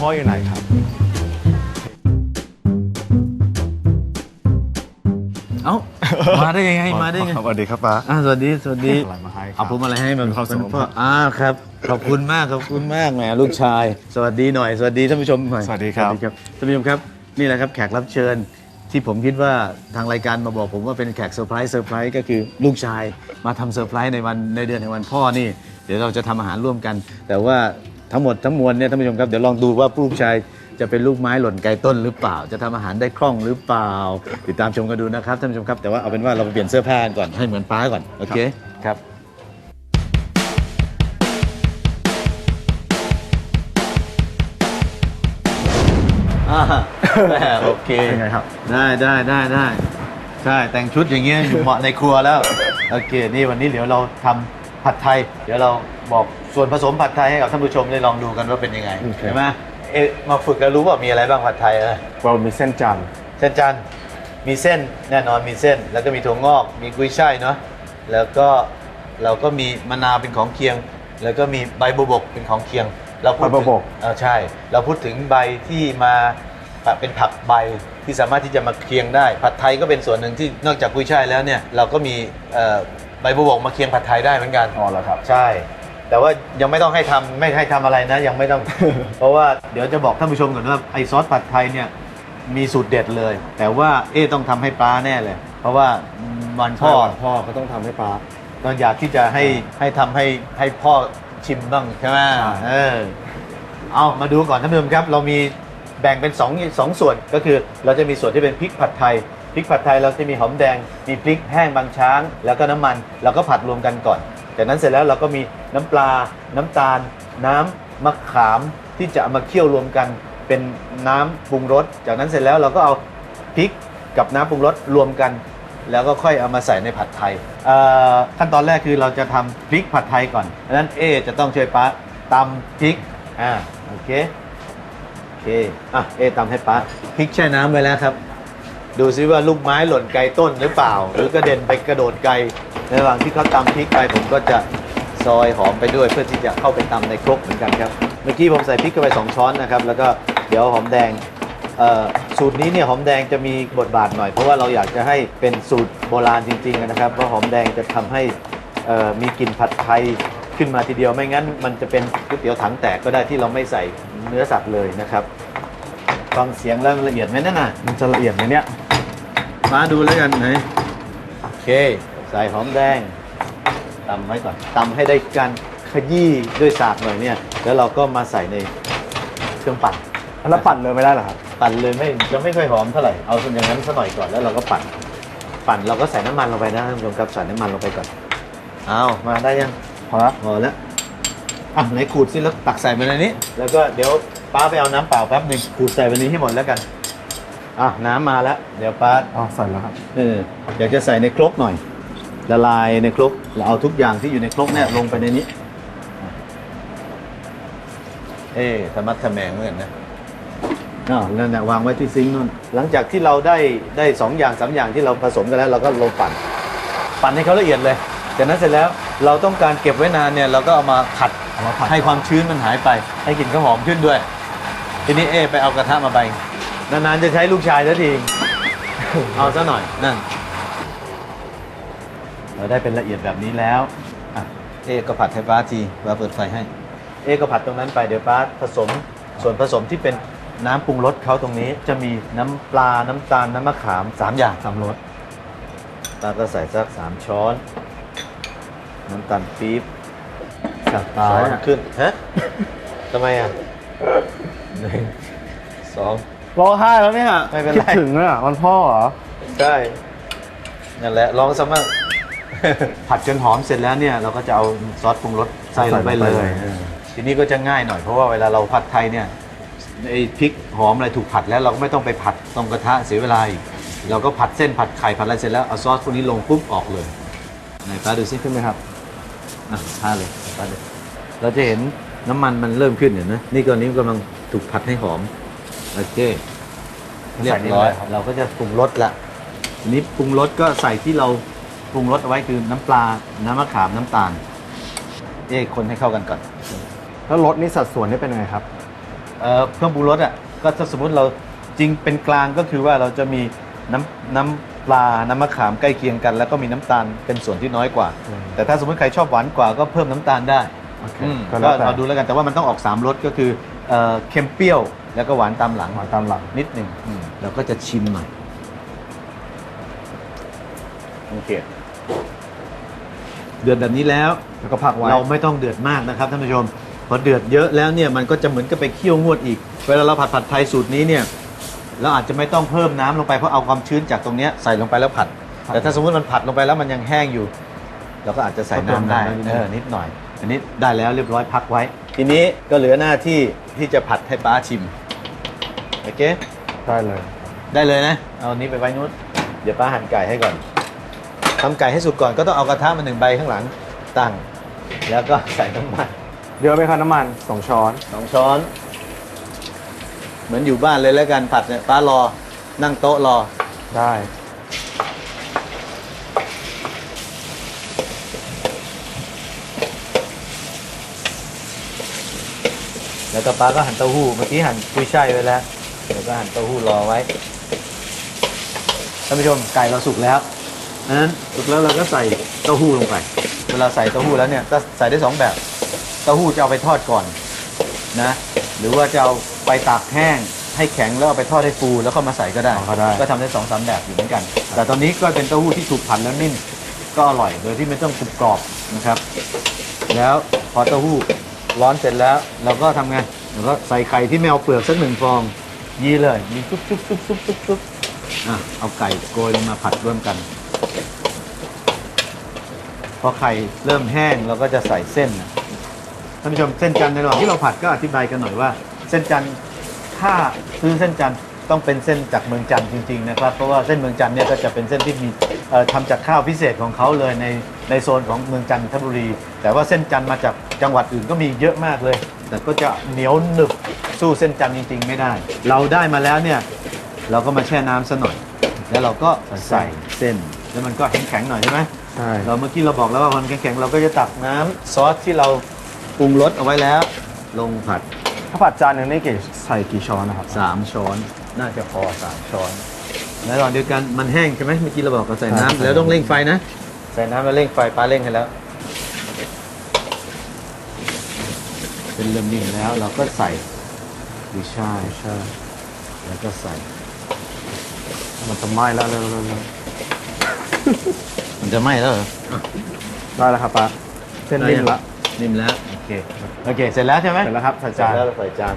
พ่ออยู่ไหนครับ เอ้า มาได้ยังไง มาได้ยังไงสวัสดีครับป้าอ่าสวัสดี สวัสดีอะไรมาให้ครับเอาผมอะไรให้มันมีความสุขเป็นพ่อครับอ่าครับ ขอบคุณมาก ขอบคุณมาก แหม ลูกชาย สวัสดีหน่อย สวัสดีท่านผู้ชมหน่อยสวัสดีครับ ท่านผู้ชมครับ นี่แหละครับแขกรับเชิญที่ผมคิดว่าทางรายการมาบอกผมว่าเป็นแขกเซอร์ไพรส์เซอร์ไพรส์ก็คือลูกชายมาทำเซอร์ไพรส์ในวันในเดือนแห่งวันพ่อนี่ เดี๋ยวเราจะทำอาหารร่วมกัน แต่ว่า ทั้งหมดทั้งมวลเนี่ยท่านผู้ชมครับเดี๋ยวลองดูว่าลูกชายจะเป็นลูกไม้หล่นไกลต้นหรือเปล่า จะทำอาหารได้คล่องหรือเปล่า ติดตามชมกันดูนะครับท่านผู้ชมครับแต่ว่าเอาเป็นว่าเราไปเปลี่ยนเสื้อผ้ากันก่อนให้เหมือนป้าก่อนโอเคครับอ่าแหม่โอเคเป็นไงครับ ได้ได้ได้ได้ใช่แต่งชุดอย่างเงี้ยอยู่เหมาะในครัวแล้ว โอเค นี่วันนี้เดี๋ยวเราทำ ผัดไทย เดี๋ยวเราบอกส่วนผสมผัดไทยให้กับท่านผู้ชมได้ลองดูกันว่าเป็นยังไงโอเค ใช่ไหมเอ๊ะมาฝึกแล้วรู้ว่ามีอะไรบ้างผัดไทยเออเรามีเส้นจันทร์เส้นจันทร์มีเส้นแน่นอนมีเส้น แล้วก็มีถั่วงอก มีกุ้ยช่ายเนาะแล้วก็เราก็มีมะนาวเป็นของเคียง แล้วก็มีใบบัวบกเป็นของเคียง เราพูดถึงเออใช่ เราพูดถึงใบที่มาเป็นผักใบที่สามารถที่จะมาเคียงได้ ผัดไทยก็เป็นส่วนหนึ่งที่นอกจากกุ้ยช่ายแล้วเนี่ยเราก็มีเอ่อ ใบบัวบกมาเคียงผัดไทยได้เหมือนกัน อ๋อแล้วครับ ใช่ แต่ว่ายังไม่ต้องให้ทำไม่ให้ทำอะไรนะ ยังไม่ต้อง เพราะว่าเดี๋ยวจะบอกท่านผู้ชมก่อนว่าไอซอสผัดไทยเนี่ยมีสูตรเด็ดเลย แต่ว่าเอ๊ต้องทำให้ปลาแน่เลย เพราะว่าวันพ่พ่ออพ่อก็ต้องทำให้ป้าก็อยากที่จะให้ให้ทำให้ให้พ่อชิมบ้างใช่ไหมใช่ เออเอามาดูก่อนท่านผู้ชมครับ เรามีแบ่งเป็นสองสองส่วนก็คือเราจะมีส่วนที่เป็นพริกผัดไทยพ ริกผัดไทยเราจะมีหอมแดง มีพริกแห้งบางช้าง แล้วก็น้ำมันเราก็ผัดรวมกันก่อน จากนั้นเสร็จแล้วเราก็มีน้ำปลา น้ำตาล น้ำมะขามที่จะเอามาเคี่ยวรวมกันเป็นน้ำปรุงรส จากนั้นเสร็จแล้วเราก็เอาพริกกับน้ำปรุงรสรวมกัน แล้วก็ค่อยเอามาใส่ในผัดไทยขั้นตอนแรกคือเราจะทำพริกผัดไทยก่อนดังนั้นเอจะต้องช่วยป้าตำพริกอ่าโอเคโอเคอะเอตำให้ป้าพริกแช่น้ำไว้แล้วครับ ดูซิว่าลูกไม้หล่นไกลต้นหรือเปล่า หรือกระเด็นไปกระโดดไกลในระหว่างที่เขาตำพริกไปผมก็จะซอยหอมไปด้วยเพื่อที่จะเข้าไปตำในครกเหมือนกันครับ เมื่อกี้ผมใส่พริกเข้าไปสองช้อนนะครับ แล้วก็เดี๋ยวหอมแดงสูตรนี้เนี่ยหอมแดงจะมีบทบาทหน่อย เพราะว่าเราอยากจะให้เป็นสูตรโบราณจริงๆนะครับเพราะหอมแดงจะทำให้มีกลิ่นผัดไทยขึ้นมาทีเดียวไม่งั้น มันจะเป็นก๋วยเตี๋ยวถังแตกก็ได้ที่เราไม่ใส่เนื้อสัตว์เลยนะครับฟังเสียงแล้วละเอียดไหมนั่นน่ะมันจะละเอียดไหมเนี่ย มาดูแล้วกันไหนโอเค ใส่หอมแดงตำไว้ก่อนตำให้ได้การขยี้ด้วยสากหน่อยเนี่ย แล้วเราก็มาใส่ในเครื่องปั่นแล้วปั่นเลยไม่ได้เหรอครับ ปั่นเลยไม่จะไม่ค่อยหอมเท่าไหร่ เอาส่วนอย่างนั้นสักหน่อยก่อนแล้วเราก็ปั่น ปั่นเราก็ใส่น้ำมันลงไปนะท่านผู้ชมครับใส่น้ำมันลงไปก่อน เอามาได้ยัง พอละพอแล้ว อะไหนขูดสิแล้วตักใส่ไปในนี้ แล้วก็เดี๋ยวป้าไปเอาน้ำเปล่าแป๊บหนึ่งขูดใส่ไปในนี้ให้หมดแล้วกัน อะน้ำมาแล้ว เดี๋ยวป้าอ๋อใส่แล้วครับเอออยากจะใส่ในครกหน่อย ละลายในครกเราเอาทุกอย่างที่อยู่ในครกเนี่ยลงไปในนี้ เอ๊ะธรรมะทะแมงเหมือนกันนะอ้าวนั่นแหละวางไว้ที่ซิงค์นู่นหลังจากที่เราได้ได้สองอย่างสามอย่างที่เราผสมกันแล้วเราก็ลงปั่น ปั่นให้เขาละเอียดเลยจากนั้นเสร็จแล้วเราต้องการเก็บไว้นานเนี่ยเราก็เอามาขัดเอามาผัดให้ความชื้นมันหายไป ให้กลิ่นก็หอมขึ้นด้วย ทีนี้เอ๊ะไปเอากระทะมาใบ นานๆจะใช้ลูกชายสักที เอาซะหน่อย นั่น เราได้เป็นละเอียดแบบนี้แล้วอะเอ๊ะก็ผัดให้ป้าทีป้าเปิดไฟให้ เอ๊ะก็ผัดตรงนั้นไปเดี๋ยวป้าผสม ส่วนผสมที่เป็นน้ำปรุงรสเขาตรงนี้ จะมีน้ำปลา น้ำตาล น้ำมะขามสามอย่างสามรสป้าก็ใส่สักสามช้อน น้ำตาลปี๊บจัดตาช้ยอนอะขึ้น ฮะทำไมอะหนึ่งสอง ร้องไห้แล้วเนี่ยไม่เป็นไร คิดถึงเลยอะวันพ่อเหรอ ใช่นั่นแหละลองซะมั่ง ผัดจนหอมเสร็จแล้วเนี่ย เราก็จะเอาซอสปรุงรสใส่ลงไปเลยใส่ลงไปเลย เออทีนี้ก็จะง่ายหน่อยเพราะว่าเวลาเราผัดไทยเนี่ยไอ้พริกหอมอะไรถูกผัดแล้วเราก็ไม่ต้องไปผัดตรงกระทะเสียเวลาอีกเราก็ผัดเส้นผัดไข่ผัดอะไรเสร็จแล้วเอาซอสพวกนี้ลงปุ๊บออกเลยไหนป้าดูซิขึ้นไหมครับอะทาเลยป้าดูเราจะเห็นน้ำมันมันเริ่มขึ้นเห็นไหมนี่ตอนนี้กำลังถูกผัดให้หอม โอเค เรียบร้อยใส่นี่เลยครับเราก็จะปรุงรสละทีนี้ปรุงรสก็ใส่ที่เราปรุงรสเอาไว้คือน้ำปลา น้ำมะขาม น้ำตาล เอ้คนให้เข้ากันก่อน แล้วรสนี่สัดส่วนนี่เป็นยังไงครับ เอ่อเครื่องปรุงรสอะ ก็ถ้าสมมติเราจริงเป็นกลางก็คือว่าเราจะมีน้ำน้ำปลา น้ำมะขามใกล้เคียงกัน แล้วก็มีน้ำตาลเป็นส่วนที่น้อยกว่า อืม แต่ถ้าสมมติใครชอบหวานกว่าก็เพิ่มน้ำตาลได้ โอเคอืมก็ก็แล้วแต่เราดูแล้วกันแต่ว่ามันต้องออก 3รสก็คือเอ่อเค็มเปรี้ยว แล้วก็หวานตามหลังหวานตามหลังนิดหนึ่งอืมเราก็จะชิมหน่อยโอเคเดือดแบบนี้แล้วแล้วก็พักไว้เราไม่ต้องเดือดมากนะครับท่านผู้ชมพอเดือดเยอะแล้วเนี่ยมันก็จะเหมือนกับไปเคี่ยวงวดอีก เวลาเราผัดผัดไทยสูตรนี้เนี่ยเราอาจจะไม่ต้องเพิ่มน้ำลงไปเพราะเอาความชื้นจากตรงเนี้ยใส่ลงไปแล้วผัดผัด แต่ถ้าสมมติมันผัดลงไปแล้วมันยังแห้งอยู่ เราก็อาจจะใส่น้ำได้ก็เติมน้ำได้นิดนึงเออนิดหน่อย อันนี้ได้แล้วเรียบร้อยพักไว้ ทีนี้ก็เหลือหน้าที่ที่จะผัดให้ป้าชิม โอเค ได้เลย ได้เลยนะ เอาอันนี้ไปไว้นู้นเดี๋ยวป้าหั่นไก่ให้ก่อนทำไก่ให้สุกก่อนก็ต้องเอากระทะมาหนึ่งใบข้างหลังตั้ง แล้วก็ใส่น้ำมันเยอะไหมครับน้ำมันสองช้อน สองช้อน เหมือนอยู่บ้านเลยแล้วกันผัดเนี่ยป้ารอนั่งโต๊ะรอ ได้ แล้วก็ป้าก็หั่นเต้าหู้เมื่อกี้หั่นกุ้ยช่ายไว้แล้ว เดี๋ยวก็หั่นเต้าหู้รอไว้ท่านผู้ชมไก่เราสุกแล้วอันนั้นสุกแล้วเราก็ใส่เต้าหู้ลงไป เวลาใส่เต้าหู้แล้วเนี่ยก็ใส่ได้สองแบบเต้าหู้จะเอาไปทอดก่อนนะหรือว่าจะเอาไปตากแห้งให้แข็งแล้วเอาไปทอดให้ฟูแล้วก็มาใส่ก็ได้อ๋อก็ได้ ก็ทำได้สองสามแบบอยู่เหมือนกัน แต่ตอนนี้ก็เป็นเต้าหู้ที่ถูกผัดแล้วนิ่มก็อร่อยโดยที่ไม่ต้องกรุบกรอบนะครับ แล้วพอเต้าหู้ร้อนเสร็จแล้ว เราก็ทำไงเราก็ใส่ไข่ที่ไม่เอาเปลือกสักหนึ่งฟอง ยีเลยยีซุบซุบซุบซุบซุบซุบอะเอาไก่โกยลงมาผัดร่วมกัน พอไข่เริ่มแห้งเราก็จะใส่เส้นนะท่านผู้ชมเส้นจันในระหว่างที่เราผัดก็อธิบายกันหน่อยว่า เส้นจันถ้าซื้อเส้นจันต้องเป็นเส้นจากเมืองจันจริงๆนะครับ เพราะว่าเส้นเมืองจันเนี่ยก็จะเป็นเส้นที่มีเอ่อทำจากข้าวพิเศษของเขาเลยในในโซนของเมืองจันทบุรี แต่ว่าเส้นจันมาจาก จังหวัดอื่นก็มีเยอะมากเลย แต่ก็จะเหนียวหนึบสู้เส้นจันทร์จริง ๆ ไม่ได้ เราได้มาแล้วเนี่ย เราก็มาแช่น้ำซะหน่อย แล้วเราก็ใส่เส้น แล้วมันก็แข็งๆหน่อยใช่ไหมใช่เราเมื่อกี้เราบอกแล้วว่ามันแข็งๆเราก็จะตักน้ำซอสที่เราปรุงรสเอาไว้แล้ว ลงผัดถ้าผัดจานหนึงนี่กี่ใส่กี่ช้อนนะครับ3ช้อนน่าจะพอ3ช้อน แล้วตอนเดียวกันมันแห้งใช่ไหมเมื่อกี้เราบอกเราใส่น้ำใช่ แล้วต้องเร่งไฟนะ ใส่น้ำแล้วเร่งไฟปลาเร่งให้แล้ว เป็นเริ่มนิ่มแล้ว เราก็ใส่กุยช่ายใช่แล้วก็ใส่มันจะไหม้แล้วเร็วๆเร็วมันจะไหม้แล้วเหรอๆได้แล้วครับป้าเส้นนิ่มละนิ่มแล้วโอเคโอเค เสร็จแล้วใช่ไหมเสร็จแล้วครับใส่เสร็จจานแล้วเราใส่จาน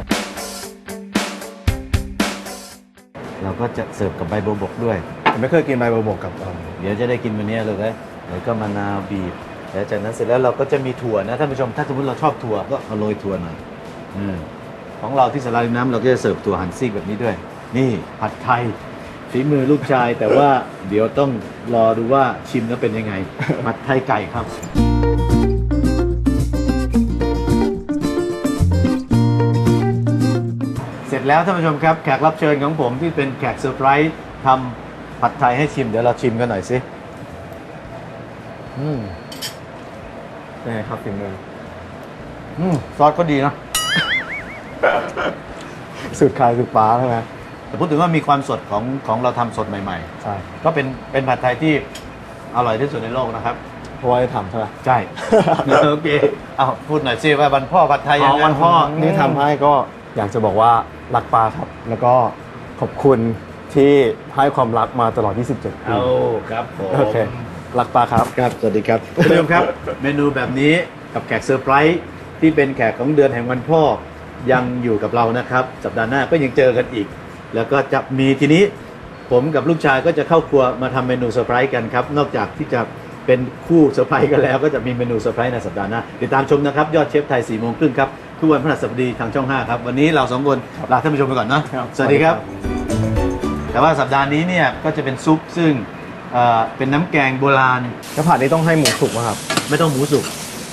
เราก็จะเสิร์ฟกับใบโบบกด้วยผมไม่เคยกินใบบัวบกกับเอิ่มเดี๋ยวจะได้กินวันนี้เลยนะแล้วก็มะนาวบีบ แล้วจากนั้นเสร็จแล้วเราก็จะมีถั่วนะท่านผู้ชม ถ้าสมมติเราชอบถั่วก็เอาโรยถั่วหน่อยอของเราที่สาราริมน้ำเราก็จะเสิร์ฟถั่วหั่นซีกแบบนี้ด้วย นี่ผัดไทยฝีมือลูกชาย แต่ว่าเดี๋ยวต้องรอดูว่าชิมแล้วเป็นยังไงผัดไทยไก่ครับเสร็จแล้วท่านผู้ชมครับแขกรับเชิญของผมที่เป็นแขกเซอร์ไพรส์ทำผัดไทยให้ชิมเดี๋ยวเราชิมกันหน่อยสิอืม ยังไงครับฝีมืออืมซอสก็ดีนะ สูตรขายสูตรป้าใช่ไหมแต่พูดถึงว่ามีความสดของของเราทำสดใหม่ ใช่ๆ ก็เป็นเป็นผัดไทยที่อร่อยที่สุดในโลกนะครับ เพราะว่าได้ทำใช่ไหม ใช่ โอเคเอาพูดหน่อยสิว่าวันพ่อผัดไทยยังอ๋อไงวันพ่อนี่ทำให้ก็อยากจะบอกว่ารักปลาครับ แล้วก็ขอบคุณที่ให้ความรักมาตลอด 27 ปี เอาครับผม โอเค รักปลาครับ ครับ สวัสดีครับท่านผู้ชมครับ เมนูแบบนี้กับแขกเซอร์ไพรส์ที่เป็นแขกของเดือนแห่งวันพ่อยังอยู่กับเรานะครับ สัปดาห์หน้าก็ยังเจอกันอีก แล้วก็จะมีทีนี้ผมกับลูกชายก็จะเข้าครัวมาทำเมนูเซอร์ไพรส์กันครับ นอกจากที่จะเป็นคู่เซอร์ไพรส์กันแล้ว ก็จะมีเมนูเซอร์ไพรส์ในสัปดาห์หน้าติดตามชมนะครับ ยอดเชฟไทย4ี่โมงครึ่งครับ ทุกวันพฤหัสบดีทางช่อง 5 ครับ วันนี้เราสองคนลาท่านผู้ชมไปก่อนเนาะครับสวัสดีครับ แต่ว่าสัปดาห์นี้เนี่ยก็จะเป็นซุปซึ่ง เอ่อเป็นน้ำแกงโบราณ แล้วผัดนี้ต้องให้หมูสุกไหมครับ ไม่ต้องหมูสุก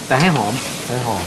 แต่ให้หอม ให้หอม